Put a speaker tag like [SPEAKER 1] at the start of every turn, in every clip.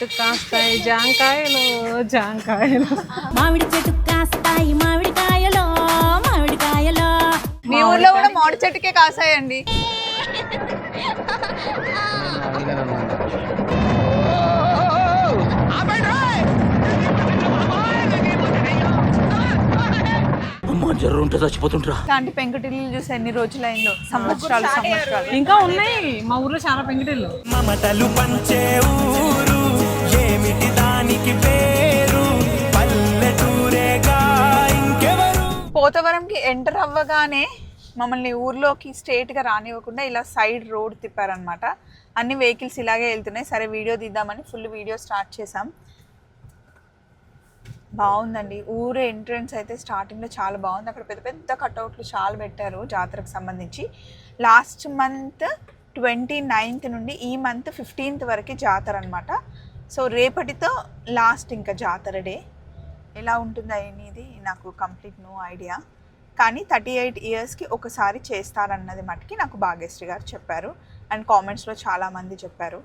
[SPEAKER 1] చెట్టు కాస్తాయి జాంకాయలు జాంకాయలు.
[SPEAKER 2] మామిడి చెట్టు కాస్తాయి మామిడికాయలో మామిడికాయలో
[SPEAKER 3] మీ ఊర్లో కూడా మామిడి చెట్టుకే కాసాయండి
[SPEAKER 4] అమ్మ జ్వరం ఉంటే చచ్చిపోతుంటరా
[SPEAKER 3] పెంకుటిల్లు చూసి ఎన్ని రోజులైందో? సంవత్సరాలు సంవత్సరాలు.
[SPEAKER 1] ఇంకా ఉన్నాయి మా ఊర్లో చాలా పెంకిటిల్లు.
[SPEAKER 5] మమతలు పంచే ఊరు.
[SPEAKER 3] పోతవరంకి ఎంటర్ అవ్వగానే మమ్మల్ని ఊర్లోకి స్ట్రేట్గా రానివ్వకుండా ఇలా సైడ్ రోడ్ తిప్పారనమాట అన్ని వెహికల్స్ ఇలాగే వెళ్తున్నాయి. సరే వీడియో తీద్దామని ఫుల్ వీడియో స్టార్ట్ చేసాం బాగుందండి. ఊరు ఎంట్రన్స్ అయితే స్టార్టింగ్లో చాలా బాగుంది. అక్కడ పెద్ద పెద్ద కట్అవుట్లు చాలా పెట్టారు జాతరకు సంబంధించి. లాస్ట్ మంత్ ట్వంటీ నైన్త్ నుండి ఈ మంత్ ఫిఫ్టీన్త్ వరకు జాతర అనమాట సో రేపటితో లాస్ట్ ఇంకా జాతర డే. ఎలా ఉంటుందో అనేది నాకు కంప్లీట్ నో ఐడియా. కానీ థర్టీ ఎయిట్ ఇయర్స్కి ఒకసారి చేస్తారన్నది మటుకి నాకు భాగ్యశ్రీ గారు చెప్పారు. అండ్ కామెంట్స్లో చాలామంది చెప్పారు.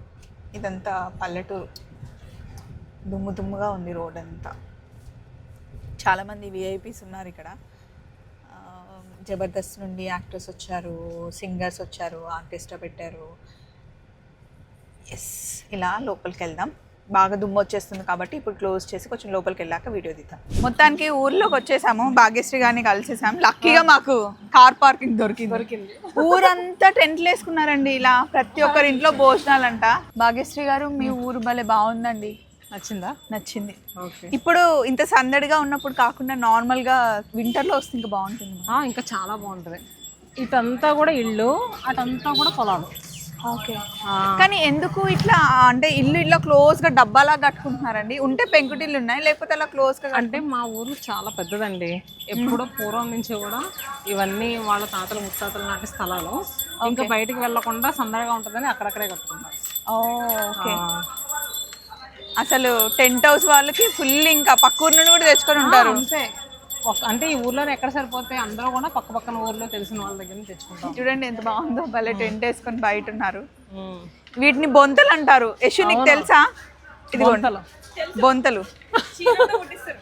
[SPEAKER 3] ఇదంతా పల్లెటూరు దుమ్ము దుమ్ముగా ఉంది రోడ్ అంతా. చాలామంది విఐపీస్ ఉన్నారు ఇక్కడ. జబర్దస్త్ నుండి యాక్టర్స్ వచ్చారు సింగర్స్ వచ్చారు ఆర్టిస్ట్ పెట్టారు. ఎస్ ఇలా లోపలికి వెళ్దాం. బాగా దుమ్ము వచ్చేస్తుంది కాబట్టి ఇప్పుడు క్లోజ్ చేసి కొంచెం లోపలికి వెళ్ళాక వీడియో తీద్దాం. మొత్తానికి ఊర్లోకి వచ్చేసాము భాగ్యశ్రీ గారిని కలిసేసాం లక్కీగా మాకు కార్ పార్కింగ్ దొరికింది. దొరికింది. ఊరంతా టెంట్లు వేసుకున్నారండి ఇలా. ప్రతి ఒక్కరి ఇంట్లో భోజనాలంట. భాగ్యశ్రీ గారు మీ ఊరు భలే బాగుందండి.
[SPEAKER 1] నచ్చిందా?
[SPEAKER 3] నచ్చింది. ఇప్పుడు ఇంత సందడిగా ఉన్నప్పుడు కాకుండా నార్మల్గా వింటర్లో వస్తే ఇంకా బాగుంటుంది.
[SPEAKER 1] ఇంకా చాలా బాగుంటుంది. ఇటంతా కూడా ఇల్లు అటంతా కూడా పొలాలు.
[SPEAKER 3] కానీ ఎందుకు ఇట్లా అంటే ఇల్లు ఇట్లా క్లోజ్గా డబ్బాలా కట్టుకుంటున్నారండి? ఉంటే పెంకుటిల్లు ఉన్నాయి లేకపోతే అలా క్లోజ్గా
[SPEAKER 1] అంటే మా ఊరు చాలా పెద్దదండి. ఎప్పుడో పూర్వం నుంచి కూడా ఇవన్నీ వాళ్ళ తాతలు ముత్తాతలు నాటి స్థలాలు. ఇంకా బయటికి వెళ్ళకుండా సందడిగా ఉంటుందని అక్కడక్కడే కట్టుకుంటారు.
[SPEAKER 3] ఓకే. అసలు టెంట్ హౌస్ వాళ్ళకి ఫుల్ ఇంకా పక్క ఊరు నుండి కూడా తెచ్చుకొని ఉంటారు.
[SPEAKER 1] అంతే. అంటే ఈ ఊర్లో ఎక్కడ సరిపోతే అందరూ కూడా పక్క పక్కన ఊర్లో తెలిసిన వాళ్ళ దగ్గర నుంచి తెచ్చుకుంటాం.
[SPEAKER 3] చూడండి ఎంత బాగుందో. భలే టెంట్ వేసుకొని బయట ఉన్నారు. వీటిని బొంతలు అంటారు. యశు నీకు తెలుసా? ఇది
[SPEAKER 1] బొంతలు.
[SPEAKER 3] బొంతలు.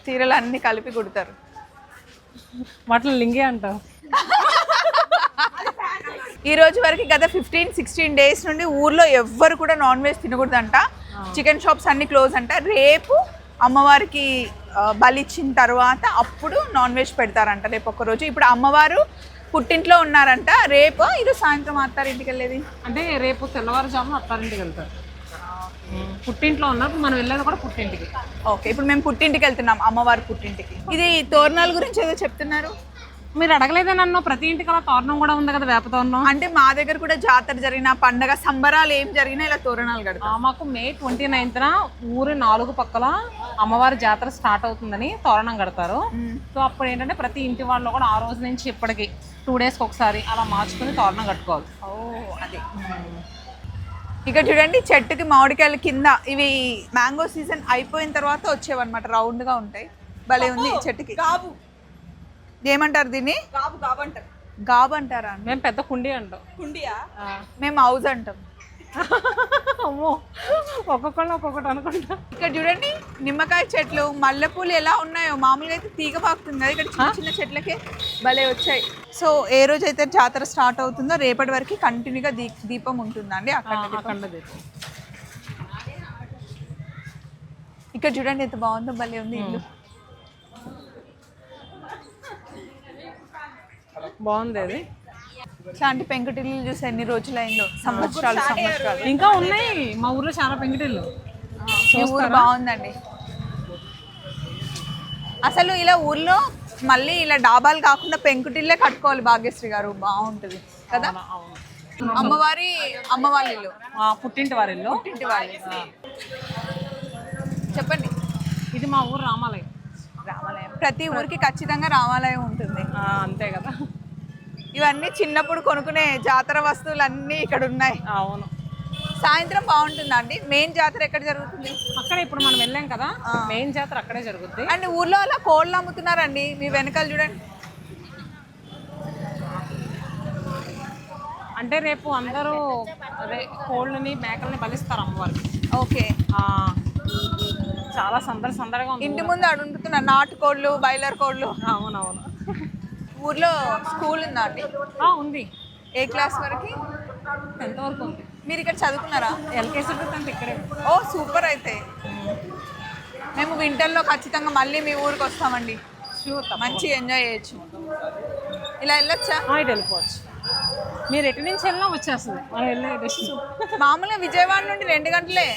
[SPEAKER 3] చీరలు అన్ని కలిపి కుడతారు.
[SPEAKER 1] వాటిని లింగే అంటారు.
[SPEAKER 3] ఈ రోజు వరకు గత ఫిఫ్టీన్ సిక్స్టీన్ డేస్ నుండి ఊర్లో ఎవ్వరు కూడా నాన్ వెజ్ తినకూడదంట చికెన్ షాప్స్ అన్ని క్లోజ్ అంట. రేపు అమ్మవారికి బలిచ్చిన తర్వాత అప్పుడు నాన్ వెజ్ పెడతారంట. రేపు ఒక రోజు. ఇప్పుడు అమ్మవారు పుట్టింట్లో ఉన్నారంట. రేపు ఇది సాయంత్రం అత్తారింటికి వెళ్ళేది?
[SPEAKER 1] అంటే రేపు తెల్లవారుజామున అత్తారింటికి వెళ్తారు. పుట్టింట్లో ఉన్నప్పుడు మనం వెళ్ళేది కూడా పుట్టింటికి.
[SPEAKER 3] ఓకే. ఇప్పుడు మేము పుట్టింటికి వెళ్తున్నాం. అమ్మవారి పుట్టింటికి. ఇది తోరణాల గురించి ఏదో చెప్తున్నారు?
[SPEAKER 1] మీరు అడగలేదే నన్ను. ప్రతి ఇంటికి అలా తోరణం కూడా ఉంది కదా వేప తోరణం.
[SPEAKER 3] అంటే మా దగ్గర కూడా జాతర జరిగిన పండగ సంబరాలు ఏం జరిగినా ఇలా తోరణాలు కడతాం
[SPEAKER 1] మాకు మే ట్వంటీ నైన్త్న ఊరి నాలుగు పక్కల అమ్మవారి జాతర స్టార్ట్ అవుతుందని తోరణం కడతారు. సో అప్పుడు ఏంటంటే ప్రతి ఇంటి వాళ్ళు కూడా ఆ రోజు నుంచి ఇప్పటికి టూ డేస్కి ఒకసారి అలా మార్చుకుని తోరణం కట్టుకోవాలి.
[SPEAKER 3] ఓ అది. ఇక్కడ చూడండి చెట్టుకి మామిడికాయలు కింద ఇవి మ్యాంగో సీజన్ అయిపోయిన తర్వాత వచ్చేవన్నమాట రౌండ్గా ఉంటాయి. భలే ఉంది చెట్టుకి. గాబు ఏమంటారు దీన్ని? గాబు గాబు అంటారు గాబు అంటారా
[SPEAKER 1] మేము పెద్ద కుండి అంటాం.
[SPEAKER 3] కుండియా? మేము హౌస్ అంటాం.
[SPEAKER 1] అమ్మో ఒక్కొక్కళ్ళు ఒక్కొక్కటి అనుకుంటా.
[SPEAKER 3] ఇక్కడ చూడండి నిమ్మకాయ చెట్లు మల్లెపూలు ఎలా ఉన్నాయో. మామూలుగా అయితే తీగ పాకుతుంది. కదా ఇక్కడ చిన్న చిన్న చెట్లకే భలే వచ్చాయి. సో ఏ రోజు అయితే జాతర స్టార్ట్ అవుతుందో రేపటి వరకు కంటిన్యూగా దీ దీపం ఉంటుందండి అక్కడ దీపం. ఇక్కడ చూడండి ఎంత బాగుందో భలే ఉంది ఇల్లు.
[SPEAKER 1] బాగుంది అది.
[SPEAKER 3] ఇట్లాంటి పెంకుటిల్లు చూసి ఎన్ని రోజులైందో. సంవత్సరాలు సంవత్సరాలు.
[SPEAKER 1] ఇంకా ఉన్నాయి. మా ఊర్లో చాలా పెంకిటిల్లు.
[SPEAKER 3] ఈ ఊరు బాగుందండి. అసలు ఇలా ఊర్లో మళ్ళీ ఇలా డాబాలు కాకుండా పెంకుటిల్లే కట్టుకోవాలి భాగ్యశ్రీ గారు. బాగుంటుంది. కదా? అమ్మవారి అమ్మ వాళ్ళ ఇల్లు.
[SPEAKER 1] ఆ, పుట్టింటి వారి ఇల్లు.
[SPEAKER 3] ఇంటి వాళ్ళు చెప్పండి.
[SPEAKER 1] ఇది మా ఊరు రామాలయం.
[SPEAKER 3] రామాలయం. ప్రతి ఊరికి ఖచ్చితంగా రామాలయం ఉంటుంది.
[SPEAKER 1] ఆ, అంతే కదా.
[SPEAKER 3] ఇవన్నీ చిన్నప్పుడు కొనుక్కునే జాతర వస్తువులు అన్నీ ఇక్కడ ఉన్నాయి
[SPEAKER 1] అవును.
[SPEAKER 3] సాయంత్రం బాగుంటుందా అండి? మెయిన్ జాతర ఎక్కడ జరుగుతుంది?
[SPEAKER 1] అక్కడ ఇప్పుడు మనం వెళ్ళాం కదా మెయిన్ జాతర అక్కడే జరుగుద్ది.
[SPEAKER 3] అండ్ ఊర్లో అలా కోళ్ళు అమ్ముతున్నారండి మీ వెనకాల చూడండి.
[SPEAKER 1] అంటే రేపు అందరూ అదే కోళ్ళని మేకల్ని బలిస్తారు అమ్మవారికి.
[SPEAKER 3] ఓకే.
[SPEAKER 1] చాలా సందడి సందడిగా
[SPEAKER 3] ఇంటి ముందు అడుగుతున్నారు నాటుకోళ్ళు బయలర్ కోళ్ళు.
[SPEAKER 1] అవునవును.
[SPEAKER 3] ఊర్లో స్కూల్ ఉందా అండి?
[SPEAKER 1] ఆ, ఉంది.
[SPEAKER 3] ఏ క్లాస్ వరకు?
[SPEAKER 1] టెన్త్ వరకు ఉంది?
[SPEAKER 3] మీరు ఇక్కడ చదువుకున్నారా?
[SPEAKER 1] ఎల్కేసీ టు టెన్త్ ఇక్కడే
[SPEAKER 3] ఓ సూపర్ అయితే. మేము వింటర్లో ఖచ్చితంగా మళ్ళీ మీ ఊరికి వస్తామండి. మంచి ఎంజాయ్ చేయొచ్చు. ఇలా వెళ్ళొచ్చా?
[SPEAKER 1] ఇటు వెళ్ళిపోవచ్చు. మీరు ఎటు నుంచి వెళ్ళినా వచ్చేస్తుంది. మనం వెళ్ళే డెస్టినేషన్
[SPEAKER 3] మామూలుగా విజయవాడ నుండి రెండు గంటలే.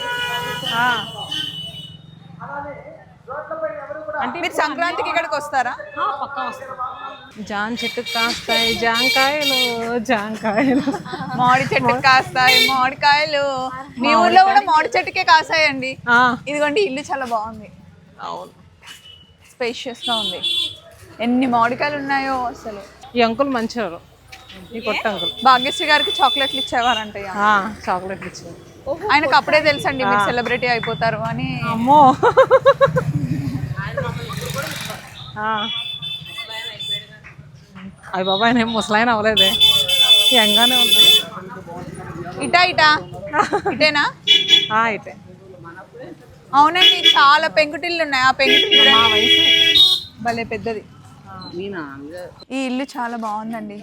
[SPEAKER 1] అంటే
[SPEAKER 3] మీరు సంక్రాంతికి ఇక్కడికి వస్తారా?
[SPEAKER 1] ఆ, పక్కా వస్తాం. జాన్ చెట్టు కాస్తాయి జాంకాయలు జాంకాయలు.
[SPEAKER 3] మామిడి చెట్టు కాస్తాయి మామిడికాయలు. మీ ఊర్లో కూడా మామిడి చెట్టుకే కాస్తాయండి. ఇదిగోండి ఇల్లు చాలా బాగుంది.
[SPEAKER 1] అవును.
[SPEAKER 3] స్పేషియస్గా ఉంది. ఎన్ని మామిడికాయలు ఉన్నాయో అసలు.
[SPEAKER 1] ఈ అంకుల్ మంచివారు ఈ కొత్త అంకుల్.
[SPEAKER 3] భాగ్యశ్రీ గారికి చాక్లెట్లు ఇచ్చేవారంట ఇక.
[SPEAKER 1] చాక్లెట్ ఇచ్చారు
[SPEAKER 3] ఆయనకు అప్పుడే తెలుసండి మీరు సెలబ్రిటీ అయిపోతారు అని.
[SPEAKER 1] అమ్మో. అయ్య బాబాయ్ నేను ముసలాయన అవ్వలేదే. యంగానే ఉంది
[SPEAKER 3] ఇటా ఇటా. ఇటేనా?
[SPEAKER 1] ఆ, అయితే
[SPEAKER 3] అవునండి చాలా పెంకుటిల్లు ఉన్నాయి. ఆ పెంకుటిల్లు
[SPEAKER 1] మా వయసు.
[SPEAKER 3] భలే పెద్దది. ఈ ఇల్లు చాలా బాగుందండి.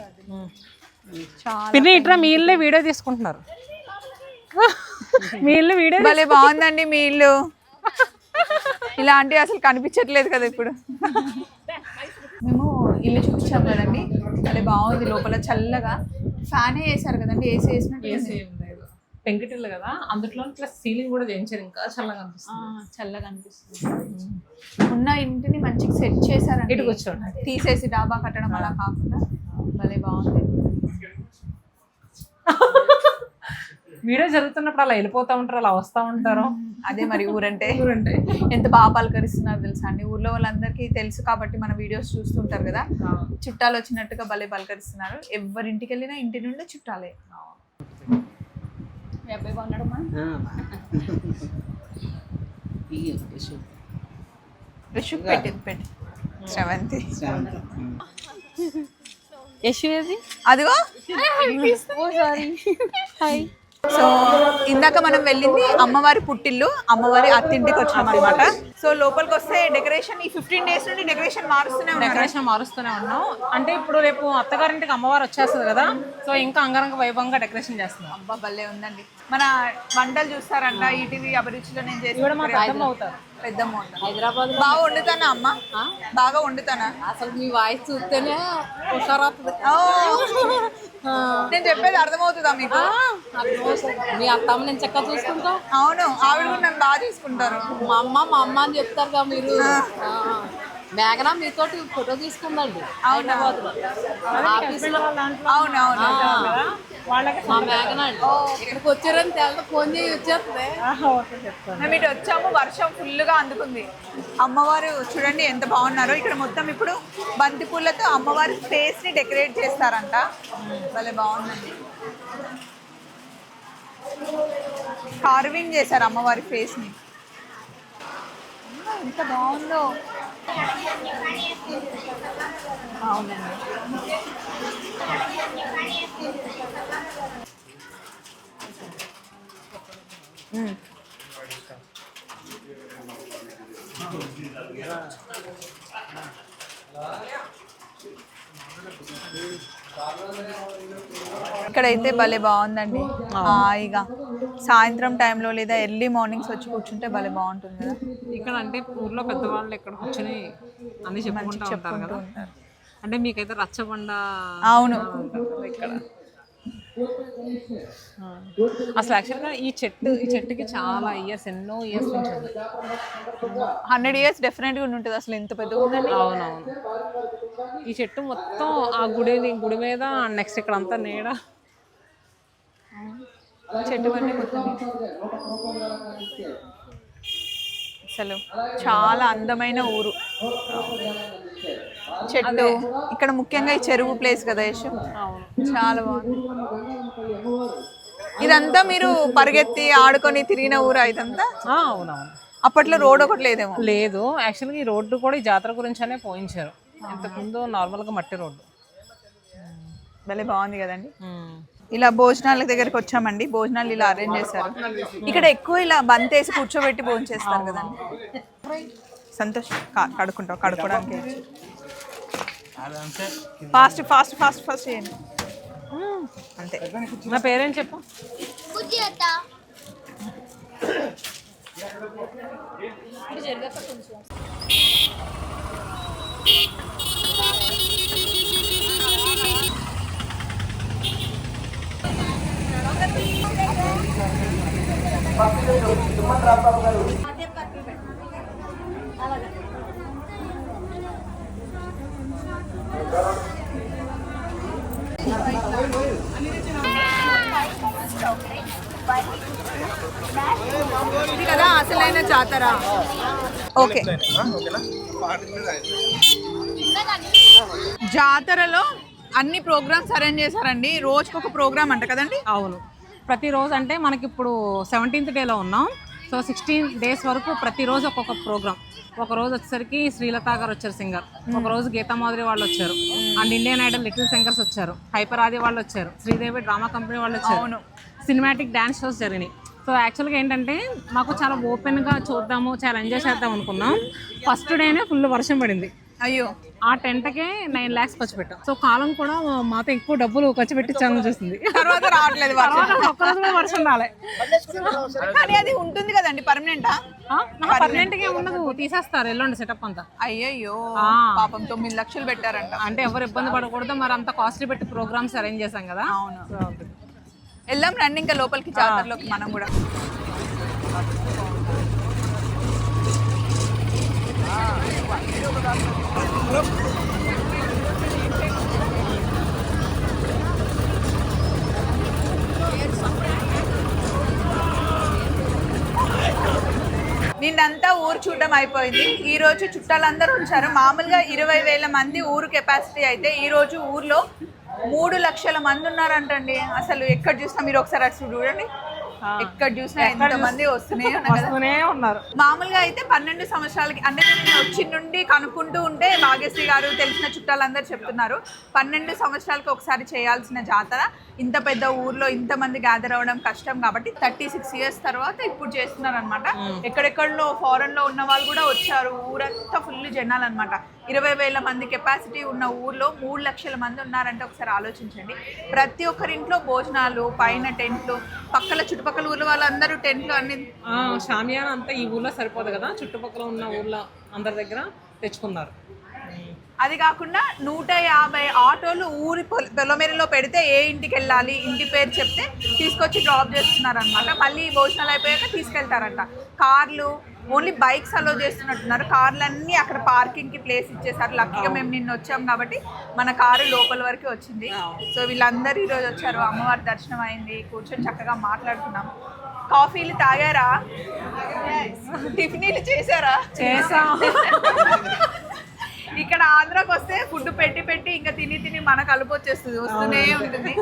[SPEAKER 3] చాలా
[SPEAKER 1] పిన్ని ఇట్రా మీ ఇల్లే. వీడియో తీసుకుంటున్నారు. మీ ఇల్లు వీడియో
[SPEAKER 3] భలే బాగుందండి మీ ఇల్లు. ఇలాంటివి అసలు కనిపించట్లేదు కదా ఇప్పుడు. మేము ఇల్లు చూపించాం కదండి. భలే బాగుంది లోపల చల్లగా. ఫ్యానే వేసారు కదండి ఏసీ వేసినట్టు
[SPEAKER 1] పెంకిటిల్లు కదా అందులో ప్లస్ సీలింగ్ కూడా చేయించారు ఇంకా చల్లగా అనిపిస్తుంది.
[SPEAKER 3] చల్లగా అనిపిస్తుంది. ఉన్న ఇంటిని మంచిగా సెట్ చేశారండి.
[SPEAKER 1] ఇటు కూర్చోండి.
[SPEAKER 3] తీసేసి డాబా కట్టడం అలా కాకుండా. భలే బాగుంది.
[SPEAKER 1] వీడియో జరుగుతున్నప్పుడు అలా వెళ్ళిపోతా ఉంటారు అలా వస్తూ ఉంటారు.
[SPEAKER 3] అదే మరి ఊరంటే.
[SPEAKER 1] ఊరంటే.
[SPEAKER 3] ఎంత బాగా పలకరిస్తున్నారు తెలుసా అండి? ఊర్లో వాళ్ళందరికీ తెలుసు కాబట్టి మన వీడియోస్ చూస్తుంటారు కదా. చుట్టాలు వచ్చినట్టుగా భలే పలకరిస్తున్నారు. ఎవరింటికి వెళ్ళినా ఇంటి నుండి చుట్టాలే. పెట్టింది పెట్టి శ్రవంతి. అదిగో. సో ఇందాక మనం వెళ్ళింది అమ్మవారి పుట్టిల్లు అమ్మవారి అత్తింటికి వచ్చాం అనమాట సో లోపలికి వస్తే డెకరేషన్ ఈ ఫిఫ్టీన్ డేస్ నుండి డెకరేషన్ మారుస్తూనే ఉన్నారు.
[SPEAKER 1] డెకరేషన్ మారుస్తూనే ఉన్నాం. అంటే ఇప్పుడు రేపు అత్తగారింటికి అమ్మవారు వచ్చేస్తుంది కదా సో ఇంకా అంగరంగ వైభవంగా డెకరేషన్ చేస్తున్నాం.
[SPEAKER 3] అబ్బా భలే ఉందండి. మన వంటలు చూస్తారంట ఈటీవీ అభిరుచిలో నేను చేసి
[SPEAKER 1] కూడా అవుతారు.
[SPEAKER 3] పెద్దమ్మ వంట. బాగా వండుతానా అమ్మ? బాగా వండుతానా?
[SPEAKER 6] అసలు మీ వాయిస్ చూస్తేనే!
[SPEAKER 3] నేను చెప్పేది అర్థమవుతుందా మీకు?
[SPEAKER 6] మీ అత్తమ్మ నేను చక్కగా చూసుకుంటాం?
[SPEAKER 3] అవును ఆవిడ కూడా నన్ను బాగా చూసుకుంటారు.
[SPEAKER 6] మా అమ్మ మా అమ్మ అని చెప్తారు కదా మీరు. మేఘన మీతోటి ఫోటో తీసుకుందండి.
[SPEAKER 3] అవునా?
[SPEAKER 6] ఆఫీస్లో
[SPEAKER 3] అవును అవును.
[SPEAKER 1] వాళ్ళకి
[SPEAKER 6] మా మేఘన అండి. ఇక్కడికి వచ్చారని ఫోన్ చేసి వచ్చేస్తుంది.
[SPEAKER 3] మేము ఇటు వచ్చాము వర్షం ఫుల్గా అందుకుంది. అమ్మవారు చూడండి ఎంత బాగున్నారో. ఇక్కడ మొత్తం ఇప్పుడు బంతి పూలతో అమ్మవారి ఫేస్ని డెకరేట్ చేస్తారంట. భలే బాగుందండి. కార్వింగ్ చేశారు అమ్మవారి ఫేస్ని. ఎంత బాగుందో. అవునండి మ్మ్. ఇక్కడైతే భలే బాగుందండి హాయిగా సాయంత్రం టైంలో లేదా ఎర్లీ మార్నింగ్స్ వచ్చి కూర్చుంటే భలే బాగుంటుంది కదా.
[SPEAKER 1] ఇక్కడ అంటే ఊర్లో పెద్దవాళ్ళు ఇక్కడ కూర్చొని అన్ని చెప్పుకుంటూ ఉంటారు కదా. అంటే మీకైతే రచ్చబండ
[SPEAKER 3] అవును.
[SPEAKER 1] ఇక్కడ. అసలు యాక్చువల్గా ఈ చెట్టు ఈ చెట్టుకి చాలా ఇయర్స్ ఎన్నో ఇయర్స్ నుంచి ఉంది.
[SPEAKER 3] హండ్రెడ్ ఇయర్స్ డెఫినెట్గా ఉంటుంది అసలు ఎంత పెద్దగా ఉందండి
[SPEAKER 1] అవునవును. ఈ చెట్టు మొత్తం ఆ గుడి గుడి మీద నెక్స్ట్ ఇక్కడ అంతా నీడ.
[SPEAKER 3] చెట్టు అసలు చాలా అందమైన ఊరు. చెట్టు. ఇక్కడ ముఖ్యంగా ఈ చెరువు ప్లేస్ కదా యశు? చాలా బాగుంది. ఇదంతా మీరు పరిగెత్తి ఆడుకొని తిరిగిన ఊరా ఇదంతా?
[SPEAKER 1] అవునవును.
[SPEAKER 3] అప్పట్లో రోడ్ ఒకటి లేదేమో.
[SPEAKER 1] లేదు. యాక్చువల్గా ఈ రోడ్డు కూడా ఈ జాతర గురించనే పోయించారు. ఇంతకుముందు నార్మల్గా మట్టి రోడ్డు.
[SPEAKER 3] భలే బాగుంది కదండి. ఇలా భోజనాల దగ్గరికి వచ్చామండి. భోజనాలు ఇలా అరేంజ్ చేశారు. ఇక్కడ ఎక్కువ ఇలా బంతేసి కూర్చోబెట్టి భోజనం చేస్తారు కదండి. సంతోష్ కా- కడుక్కుంటావు కడుక్కోవడానికి. ఫాస్ట్ ఫాస్ట్ ఫాస్ట్ ఫాస్ట్ చేయండి. అంతే.
[SPEAKER 1] నా పేరేం చెప్పు?
[SPEAKER 3] ఇది కదా అసలైన జాతర. ఓకే. జాతరలో అన్ని ప్రోగ్రామ్స్ అరేంజ్ చేశారండి. రోజుకొక ప్రోగ్రామ్ అంట కదండి?
[SPEAKER 1] అవును. ప్రతిరోజు అంటే మనకి ఇప్పుడు సెవెంటీన్త్ డేలో ఉన్నాం. సో సిక్స్టీన్ డేస్ వరకు ప్రతిరోజు ఒక్కొక్క ప్రోగ్రామ్ ఒక రోజు వచ్చేసరికి శ్రీలత గారు వచ్చారు సింగర్. ఒక రోజు గీతా మాధురి వాళ్ళు వచ్చారు and Indian Idol little singers వచ్చారు. హైపర్ ఆది వాళ్ళు వచ్చారు శ్రీదేవి డ్రామా కంపెనీ వాళ్ళు వచ్చారు
[SPEAKER 3] అవును.
[SPEAKER 1] సినిమాటిక్ డాన్స్ షోస్ జరిగినాయి. సో యాక్చువల్గా ఏంటంటే మాకు చాలా ఓపెన్గా చూద్దాము చాలా ఎంజాయ్ చేద్దాం అనుకున్నాం. ఫస్ట్ డేనే ఫుల్ వర్షం పడింది.
[SPEAKER 3] అయ్యో.
[SPEAKER 1] ఆ టెంట్కే నైన్ ల్యాక్స్ ఖర్చు పెట్టాం. సో కాలం కూడా మాతో ఎక్కువ డబ్బులు ఖర్చు పెట్టించాలని చూస్తుంది.
[SPEAKER 3] తర్వాత రావట్లేదు వర్షం.
[SPEAKER 1] ఒక్కరోజు కూడా వర్షం రాలే.
[SPEAKER 3] కానీ అది ఉంటుంది కదండి పర్మనెంటా
[SPEAKER 1] పర్మనెంట్గా ఉండదు తీసేస్తారు ఎల్లుండి సెటప్ అంతా.
[SPEAKER 3] అయ్యయ్యో
[SPEAKER 1] ఆ.
[SPEAKER 3] పాపం తొమ్మిది లక్షలు పెట్టారంట.
[SPEAKER 1] అంటే ఎవరు ఇబ్బంది పడకూడదు మరి అంత కాస్ట్లీ పెట్టి ప్రోగ్రామ్స్ అరేంజ్ చేశాం కదా.
[SPEAKER 3] అవును. వెళ్దాం రండి ఇంకా లోపలికి జాతరలోకి మనం కూడా. నిన్నంతా ఊరు చూడడం అయిపోయింది. ఈ రోజు చుట్టాలందరూ ఉంచారు మామూలుగా ఇరవై వేల మంది ఊరు కెపాసిటీ అయితే ఈ రోజు ఊర్లో మూడు లక్షల మంది ఉన్నారంటండి. అసలు ఎక్కడ చూసినా మీరు ఒకసారి అటు చూడండి. ఎక్కడ చూసినా ఎంత మంది వస్తూనే ఉన్నారు కదా.
[SPEAKER 1] వస్తూనే ఉన్నారు.
[SPEAKER 3] మామూలుగా అయితే పన్నెండు సంవత్సరాలకి అంటే నేను వచ్చి నుండి కనుక్కుంటూ ఉంటే భాగ్యశ్రీ గారు తెలిసిన చుట్టాలందరూ చెప్తున్నారు పన్నెండు సంవత్సరాలకి ఒకసారి చేయాల్సిన జాతర ఇంత పెద్ద ఊర్లో ఇంతమంది గ్యాదర్ అవ్వడం కష్టం కాబట్టి థర్టీ సిక్స్ ఇయర్స్ తర్వాత ఇప్పుడు చేస్తున్నారు అనమాట ఎక్కడెక్కడలో ఫారెన్లో ఉన్న వాళ్ళు కూడా వచ్చారు ఊరంతా ఫుల్ జనాలు అనమాట ఇరవై వేల మంది కెపాసిటీ ఉన్న ఊర్లో మూడు లక్షల మంది ఉన్నారంటే ఒకసారి ఆలోచించండి. ప్రతి ఒక్కరింట్లో భోజనాలు పైన టెంట్లు పక్కల చుట్టుపక్కల ఊర్ల వాళ్ళందరూ టెంట్లు అన్ని
[SPEAKER 1] షామియానా అంతా ఈ ఊర్లో సరిపోదు కదా? చుట్టుపక్కల ఉన్న ఊర్లో అందరి దగ్గర తెచ్చుకున్నారు.
[SPEAKER 3] అది కాకుండా నూట యాభై ఆటోలు ఊరి పొల- పొలమేరలో పెడితే ఏ ఇంటికి వెళ్ళాలి ఇంటి పేరు చెప్తే తీసుకొచ్చి డ్రాప్ చేస్తున్నారు అనమాట మళ్ళీ భోజనాలు అయిపోయాక తీసుకెళ్తారంట. కార్లు ఓన్లీ బైక్స్ అలో చేస్తున్నట్టున్నారు. కార్లు అన్నీ అక్కడ పార్కింగ్కి ప్లేస్ ఇచ్చేసారు. లక్కీగా మేము నిన్న వచ్చాం కాబట్టి మన కారు లోపల వరకు వచ్చింది. సో వీళ్ళందరూ ఈరోజు వచ్చారు. అమ్మవారి దర్శనం అయింది. కూర్చొని చక్కగా మాట్లాడుకున్నాం. కాఫీలు తాగారా? టిఫినీలు చేశారా?
[SPEAKER 1] చేసాం
[SPEAKER 3] ఇక్కడ ఆంధ్రాకి వస్తే ఫుడ్ పెట్టి పెట్టి ఇంకా తిని తిని మన కలుపు వచ్చేస్తుంది. వస్తూనే ఉంటుంది.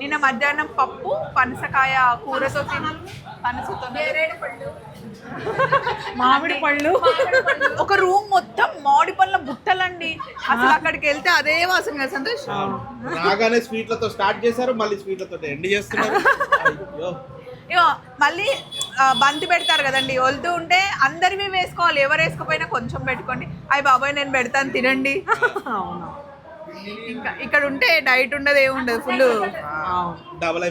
[SPEAKER 3] నిన్న మధ్యాహ్నం పప్పు పనసకాయ కూరతో తిని పనసతో
[SPEAKER 1] మామిడి పళ్ళు.
[SPEAKER 3] ఒక రూమ్ మొత్తం మామిడి పళ్ళ బుట్టలండి. అసలు అక్కడికి వెళ్తే అదే వాసన కదా సంతోష్?
[SPEAKER 7] రాగానే స్వీట్లతో స్టార్ట్ చేశారు మళ్ళీ స్వీట్లతో ఎండ్ చేస్తున్నారు. అయ్యో.
[SPEAKER 3] ఇగో మళ్ళీ బంతి పెడతారు కదండి. వెళ్తూ ఉంటే అందరివి వేసుకోవాలి. ఎవరు వేసుకోపోయినా కొంచెం పెట్టుకోండి. అయ్యి బాబాయ్ నేను పెడతాను తినండి.
[SPEAKER 1] అవును
[SPEAKER 3] ఇంకా ఇక్కడ ఉంటే డైట్ ఉండదు ఏముండదు ఫుల్
[SPEAKER 1] అవును.
[SPEAKER 7] డబల్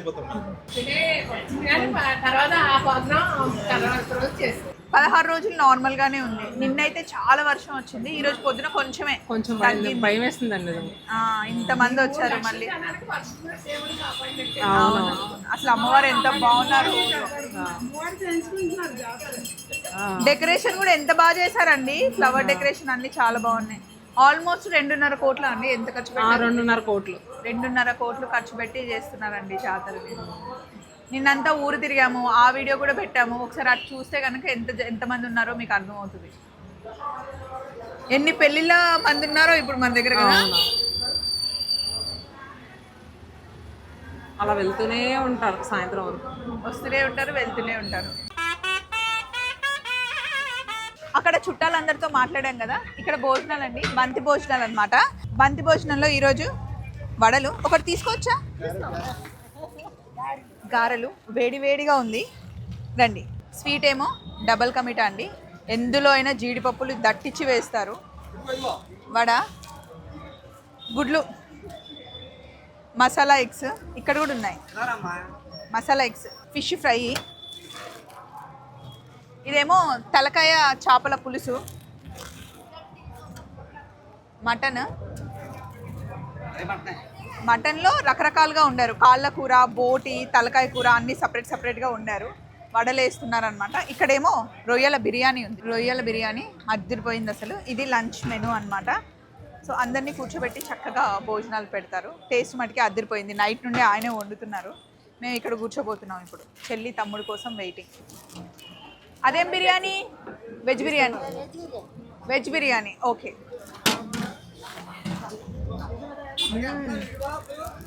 [SPEAKER 1] చేస్తాం.
[SPEAKER 3] పదహారు రోజులు నార్మల్ గానే ఉంది. నిన్నైతే చాలా వర్షం వచ్చింది. ఈ రోజు పొద్దున కొంచెమే.
[SPEAKER 1] కొంచెం భయం వేస్తుందండి ఇది.
[SPEAKER 3] ఆ, ఇంతమంది వచ్చారు మళ్ళీ. అసలు అమ్మవారు ఎంత బాగున్నారు. డెకరేషన్ కూడా ఎంత బాగా చేశారండి. ఫ్లవర్ డెకరేషన్ అన్ని చాలా బాగున్నాయి. ఆల్మోస్ట్ రెండున్నర కోట్ల అండి. ఎంత ఖర్చు పెట్టారు?
[SPEAKER 1] రెండున్నర కోట్లు.
[SPEAKER 3] రెండున్నర కోట్లు ఖర్చు పెట్టి చేస్తున్నారండి జాతరని. నిన్నంతా ఊరు తిరిగాము ఆ వీడియో కూడా పెట్టాము. ఒకసారి అటు చూస్తే కనుక ఎంత ఎంతమంది ఉన్నారో మీకు అర్థమవుతుంది. ఎన్ని పెళ్ళిళ్ళ మంది ఉన్నారో ఇప్పుడు మన దగ్గర కదా.
[SPEAKER 1] అలా వెళ్తూనే ఉంటారు సాయంత్రం వరకు.
[SPEAKER 3] వస్తూనే ఉంటారు వెళ్తూనే ఉంటారు. అక్కడ చుట్టాలందరితో మాట్లాడాం కదా. ఇక్కడ భోజనాలు అండి బంతి భోజనాలు అనమాట బంతి భోజనంలో ఈరోజు వడలు. ఒకటి తీసుకోవచ్చా గారెలు. వేడి వేడిగా ఉంది. రండి. స్వీట్ ఏమో డబల్ కమిటా అండి. ఎందులో అయినా జీడిపప్పులు దట్టించి వేస్తారు. వడ. గుడ్లు. మసాలా ఎగ్స్. ఇక్కడ కూడా ఉన్నాయి. మసాలా ఎగ్స్. Fish fry. ఇదేమో తలకాయ చేపల పులుసు. మటన్. మటన్లో రకరకాలుగా ఉండారు. కాళ్ళ కూర బోటి తలకాయ కూర అన్ని సపరేట్ సపరేట్గా ఉండారు. వడలేస్తున్నారు అనమాట ఇక్కడేమో రొయ్యల బిర్యానీ ఉంది. రొయ్యల బిర్యానీ అదిరిపోయింది అసలు. ఇది లంచ్ మెను అన్నమాట. సో అందరినీ కూర్చోబెట్టి చక్కగా భోజనాలు పెడతారు. టేస్ట్ మటుకి అదిరిపోయింది. నైట్ నుండి ఆయనే వండుతున్నారు. మేము ఇక్కడ కూర్చోబోతున్నాం ఇప్పుడు. చెల్లి తమ్ముడు కోసం వెయిటింగ్. అదేం biryani veg biryani veg biryani okay